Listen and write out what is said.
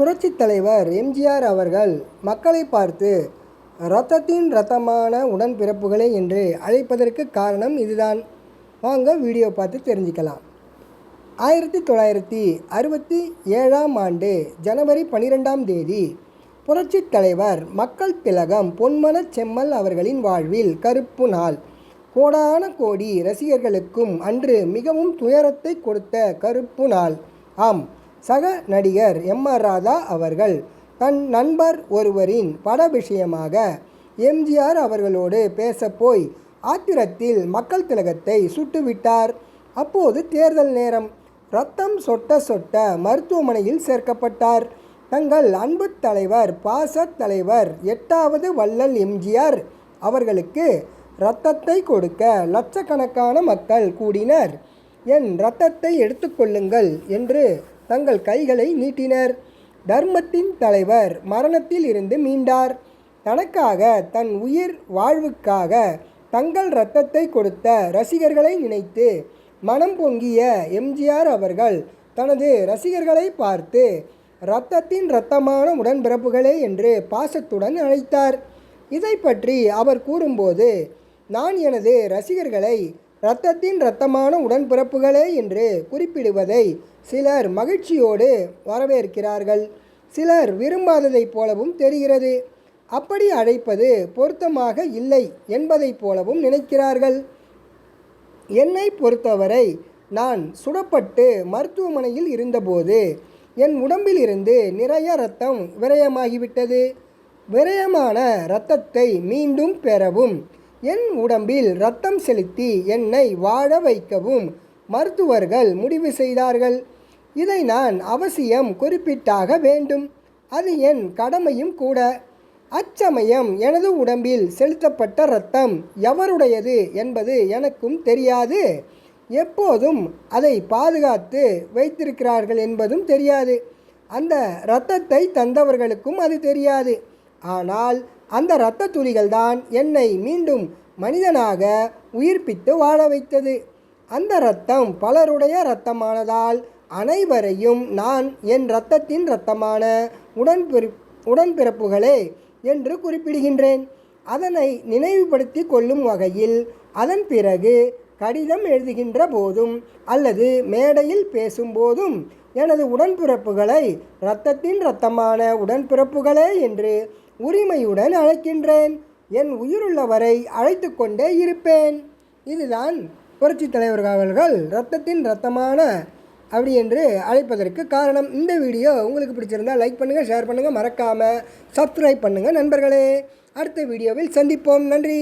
புரட்சித் தலைவர் எம்ஜிஆர் அவர்கள் மக்களை பார்த்து ரத்தத்தின் ரத்தமான உடன்பிறப்புகளே என்று அழைப்பதற்கு காரணம் இதுதான். வாங்க வீடியோ பார்த்து தெரிஞ்சுக்கலாம். ஆயிரத்தி தொள்ளாயிரத்தி அறுபத்தி ஏழாம் ஆண்டு ஜனவரி பன்னிரெண்டாம் தேதி புரட்சித் தலைவர் மக்கள் திலகம் பொன்மன செம்மல் அவர்களின் வாழ்வில் கருப்பு நாள். கோடான கோடி ரசிகர்களுக்கும் அன்று மிகவும் துயரத்தை கொடுத்த கருப்பு நாள். ஆம் சக நடிகர் எம் ஆர் ராதா அவர்கள். தன் நண்பர் ஒருவரின் பட விஷயமாக எம்ஜிஆர் அவர்களோடு பேசப்போய் ஆத்திரத்தில் மக்கள் திலகத்தை சுட்டுவிட்டார். அப்போது தேர்தல் நேரம். ரத்தம் சொட்ட சொட்ட மருத்துவமனையில் சேர்க்கப்பட்டார். தங்கள் அன்பு தலைவர் பாச தலைவர் எட்டாவது வள்ளல் எம்ஜிஆர் அவர்களுக்கு இரத்தத்தை கொடுக்க லட்சக்கணக்கான மக்கள் கூடினர். என் இரத்தத்தை எடுத்துக்கொள்ளுங்கள் என்று தங்கள் கைகளை நீட்டினர். தர்மத்தின் தலைவர் மரணத்தில் இருந்து மீண்டார். தனக்காக தன் உயிர் வாழ்வுக்காக தங்கள் இரத்தத்தை கொடுத்த ரசிகர்களை நினைத்து மனம் பொங்கிய எம்ஜிஆர் அவர்கள் தனது ரசிகர்களை பார்த்து இரத்தத்தின் இரத்தமான உடன்பிறப்புகளே என்று பாசத்துடன் அழைத்தார். இதை பற்றி அவர் கூறும்போது நான் எனது ரசிகர்களை இரத்தத்தின் இரத்தமான உடன்பிறப்புகளே என்று குறிப்பிடுவதை சிலர் மகிழ்ச்சியோடு வரவேற்கிறார்கள். சிலர் விரும்பாததைப் போலவும் தெரிகிறது. அப்படி அழைப்பது பொருத்தமாக இல்லை என்பதைப் போலவும் நினைக்கிறார்கள். என்னை பொறுத்தவரை நான் சுடப்பட்டு மருத்துவமனையில் இருந்தபோது என் உடம்பிலிருந்து நிறைய இரத்தம் விரயமாகிவிட்டது. விரயமான இரத்தத்தை மீண்டும் பெறவும் என் உடம்பில் ரத்தம் செலுத்தி என்னை வாழ வைக்கவும். மருத்துவர்கள் முடிவு செய்தார்கள். இதை நான் அவசியம் குறிப்பிட்டாக வேண்டும். அது என் கடமையும் கூட. அச்சமயம் எனது உடம்பில் செலுத்தப்பட்ட இரத்தம் எவருடையது என்பது எனக்கும் தெரியாது. எப்போதும் அதை பாதுகாத்து வைத்திருக்கிறார்கள் என்பதும் தெரியாது. அந்த இரத்தத்தை தந்தவர்களுக்கும் அது தெரியாது. ஆனால் அந்த இரத்த துளிகள் தான் என்னை மீண்டும் மனிதனாக உயிர்ப்பித்து வாழ வைத்தது. அந்த இரத்தம் பலருடைய இரத்தமானதால் அனைவரையும் நான் என் இரத்தத்தின் இரத்தமான உடன்பிற உடன்பிறப்புகளே என்று குறிப்பிடுகின்றேன். அதனை நினைவுபடுத்தி கொள்ளும் வகையில் அதன் பிறகு கடிதம் எழுதுகின்ற போதும் அல்லது மேடையில் பேசும்போதும் எனது உடன்பிறப்புகளை இரத்தத்தின் இரத்தமான உடன்பிறப்புகளே என்று உரிமையுடன் அழைக்கின்றேன். என் உயிருள்ளவரை அழைத்து கொண்டே இருப்பேன். இதுதான் புரட்சித் தலைவர் அவர்கள் ரத்தத்தின் ரத்தமான அப்படி என்று அழைப்பதற்கு காரணம். இந்த வீடியோ உங்களுக்கு பிடிச்சிருந்தால் லைக் பண்ணுங்கள் ஷேர் பண்ணுங்கள் மறக்காமல் சப்ஸ்கிரைப் பண்ணுங்கள் நண்பர்களே. அடுத்த வீடியோவில் சந்திப்போம். நன்றி.